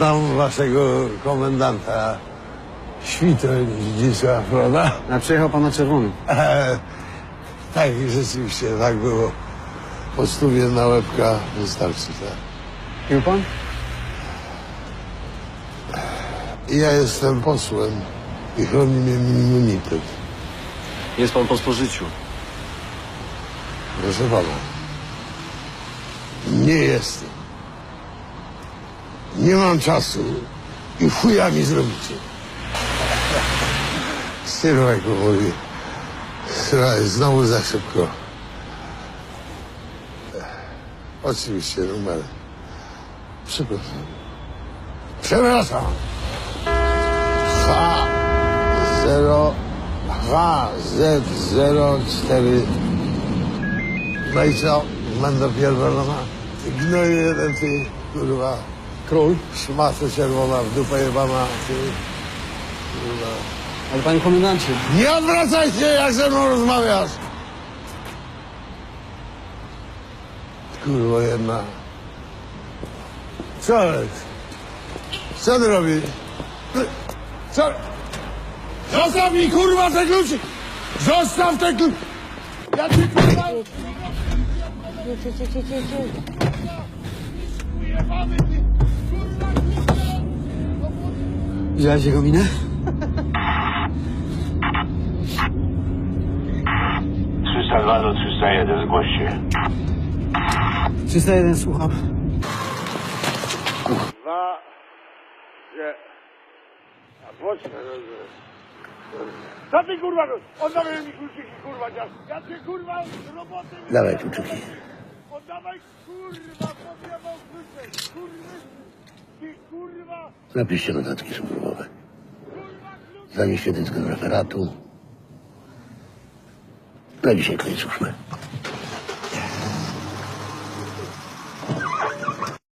Znam waszego komendanta. Świto Zdzisław, prawda? A przyjechał pan na czerwonym. E, tak, rzeczywiście, tak było. Po stówie na łebka wystarczy, tak. Kim pan? Ja jestem posłem i chroni mnie immunitet. Jest pan po spożyciu. Proszę pana. Nie jestem. Nie mam czasu i chuja mi zrobicie. Styrwek mówi. Słuchaj, znowu za szybko. Oczywiście numer. Przepraszam. Przepraszam. H 0 H Z 04 no i co? Będę pierdolona? Gnoju jeden ty, kurwa. Król. Szmato czerwona w dupę jebana, ty. Kurwa. Ale panie komendancie, Nie odwracaj się, jak ze mną rozmawiasz. Kurwa jedna. Co jest? Co ty robisz? Ty- Co? Zostaw mi kurwa te klucze! Zostaw te klucze! Ja ci kurwa... Ujebany ty! Kurwa, widziałeś jego minę? Do 301 zgłoś się. 301, słucham. Dwa, że... A poczekaj, Co ty kurwa, oddawaj mi kluczyki kurwa, ja cię kurwa z roboty... Dawaj kluczyki. Oddawaj kurwa, podjebał ty kurwa, Napiszcie notatki klucze. Zanieście dysk do referatu. Na dzisiaj koniec służby.